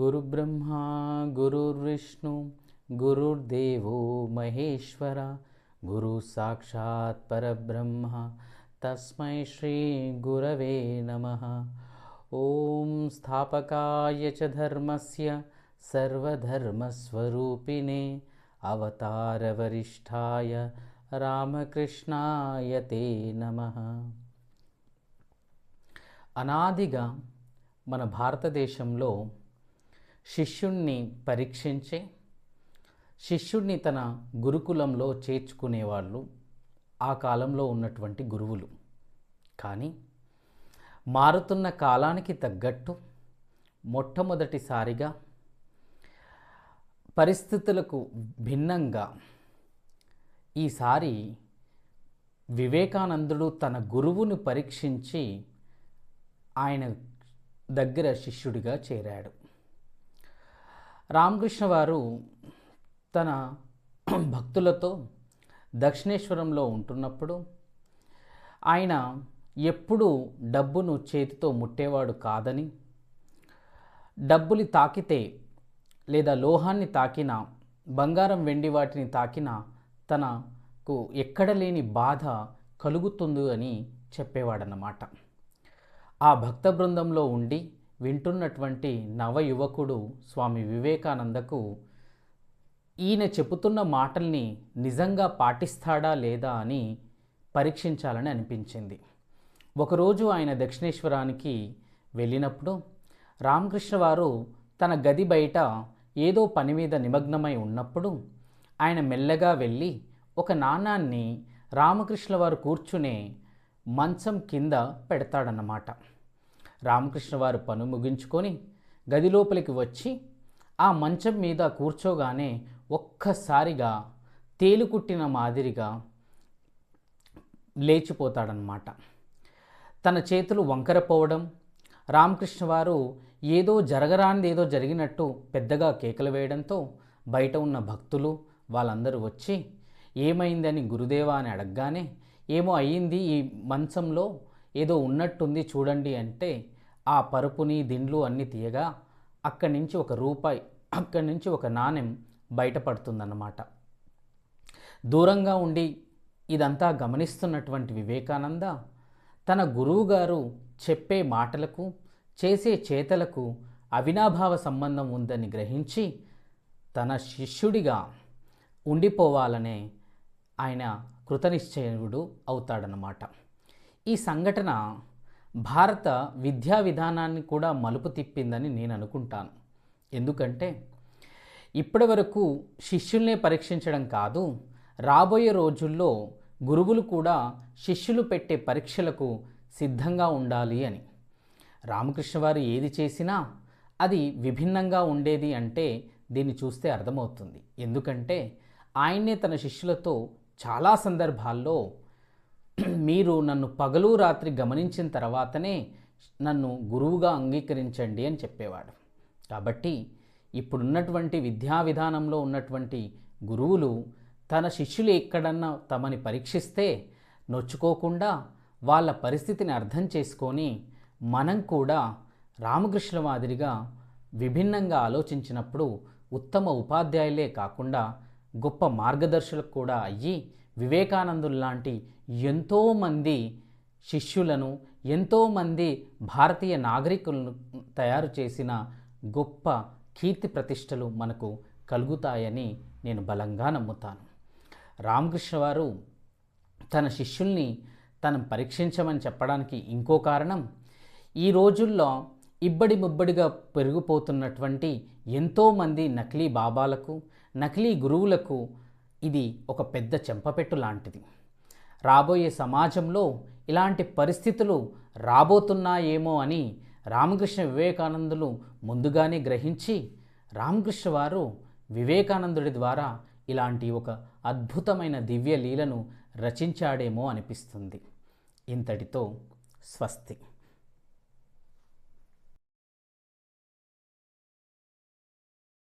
గురుబ్రహ్మా గురుర్విష్ణు గురుర్దేవో మహేశ్వర గురు సాక్షాత్ పరబ్రహ్మ తస్మై శ్రీ గురవే నమ ఓం స్థాపకాయ చ ధర్మస్య సర్వధర్మస్వరూపిణే అవతారవరిష్ఠాయ రామకృష్ణాయ తే నమః అనాదిగా మన భారతదేశంలో శిష్యుణ్ణి పరీక్షించే శిష్యుణ్ణి తన గురుకులంలో చేర్చుకునేవాళ్ళు ఆ కాలంలో ఉన్నటువంటి గురువులు. కానీ మారుతున్న కాలానికి తగ్గట్టు మొట్టమొదటిసారిగా పరిస్థితులకు భిన్నంగా ఈసారి వివేకానందుడు తన గురువును పరీక్షించి ఆయన దగ్గర శిష్యుడిగా చేరాడు. రామకృష్ణ వారు తన భక్తులతో దక్షిణేశ్వరంలో ఉంటున్నప్పుడు ఆయన ఎప్పుడూ డబ్బును చేతితో ముట్టేవాడు కాదని డబ్బులు తాకితే లేదా లోహాన్ని తాకిన బంగారం వెండి వాటిని తాకిన తనకు ఎక్కడ లేని బాధ కలుగుతుంది అని చెప్పేవాడన్నమాట. ఆ భక్త బృందంలో ఉండి వింటున్నటువంటి నవ యువకుడు స్వామి వివేకానందకు ఈయన చెబుతున్న మాటల్ని నిజంగా పాటిస్తాడా లేదా అని పరీక్షించాలని అనిపించింది. ఒకరోజు ఆయన దక్షిణేశ్వరానికి వెళ్ళినప్పుడు రామకృష్ణ వారు తన గది బయట ఏదో పని మీద నిమగ్నమై ఉన్నప్పుడు ఆయన మెల్లగా వెళ్ళి ఒక నాణాన్ని రామకృష్ణ వారు కూర్చునే మంచం కింద పెడతాడన్నమాట. రామకృష్ణ వారు పను ముగించుకొని గది లోపలికి వచ్చి ఆ మంచం మీద కూర్చోగానే ఒక్కసారిగా తేలుకుట్టిన మాదిరిగా లేచిపోతాడనమాట తన చేతులు వంకరపోవడం రామకృష్ణ వారు ఏదో జరగరానిది ఏదో జరిగినట్టు పెద్దగా కేకలు వేయడంతో బయట ఉన్న భక్తులు వాళ్ళందరూ వచ్చి ఏమైందని గురుదేవా అని అడగగానే ఏమో అయ్యింది ఈ మంచంలో ఏదో ఉన్నట్టుంది చూడండి అంటే ఆ పరుపుని దిండ్లు అన్నీ తీయగా అక్కడి నుంచి ఒక రూపాయి అక్కడి నుంచి ఒక నాణెం బయటపడుతుందన్నమాట. దూరంగా ఉండి ఇదంతా గమనిస్తున్నటువంటి వివేకానంద తన గురువుగారు చెప్పే మాటలకు చేసే చేతలకు అవినాభావ సంబంధం ఉందని గ్రహించి తన శిష్యుడిగా ఉండిపోవాలనే ఆయన కృతనిశ్చయుడు అవుతాడనమాట ఈ సంఘటన భారత విద్యా విధానాన్ని కూడా మలుపు తిప్పిందని నేను అనుకుంటాను. ఎందుకంటే ఇప్పటి వరకు శిష్యుల్నే పరీక్షించడం కాదు రాబోయే రోజుల్లో గురువులు కూడా శిష్యులు పెట్టే పరీక్షలకు సిద్ధంగా ఉండాలి అని. రామకృష్ణ వారు ఏది చేసినా అది విభిన్నంగా ఉండేది అంటే దీన్ని చూస్తే అర్థమవుతుంది. ఎందుకంటే ఆయన్నే తన శిష్యులతో చాలా సందర్భాల్లో మీరు నన్ను పగలు రాత్రి గమనించిన తర్వాతనే నన్ను గురువుగా అంగీకరించండి అని చెప్పేవాడు. కాబట్టి ఇప్పుడున్నటువంటి విద్యా విధానంలో ఉన్నటువంటి గురువులు తన శిష్యులు ఎక్కడన్నా తమని పరీక్షిస్తే నొచ్చుకోకుండా వాళ్ళ పరిస్థితిని అర్థం చేసుకొని మనం కూడా రామకృష్ణ మాదిరిగా విభిన్నంగా ఆలోచించినప్పుడు ఉత్తమ ఉపాధ్యాయులే కాకుండా గొప్ప మార్గదర్శులకు కూడా అయ్యి వివేకానందులు లాంటి ఎంతోమంది శిష్యులను ఎంతోమంది భారతీయ నాగరికులను తయారు చేసిన గొప్ప కీర్తి ప్రతిష్టలు మనకు కలుగుతాయని నేను బలంగా నమ్ముతాను. రామకృష్ణ వారు తన శిష్యుల్ని తను పరీక్షించమని చెప్పడానికి ఇంకో కారణం ఈ రోజుల్లో ఇబ్బడి ముబ్బడిగా పెరిగిపోతున్నటువంటి ఎంతోమంది నకిలీ బాబాలకు నకిలీ గురువులకు ఇది ఒక పెద్ద చెంపపెట్టు లాంటిది. రాబోయే సమాజంలో ఇలాంటి పరిస్థితులు రాబోతున్నాయేమో అని రామకృష్ణ వివేకానందులు ముందుగానే గ్రహించి రామకృష్ణ వారు వివేకానందుడి ద్వారా ఇలాంటి ఒక అద్భుతమైన దివ్య లీలను రచించాడేమో అనిపిస్తుంది. ఇంతటితో స్వస్తి.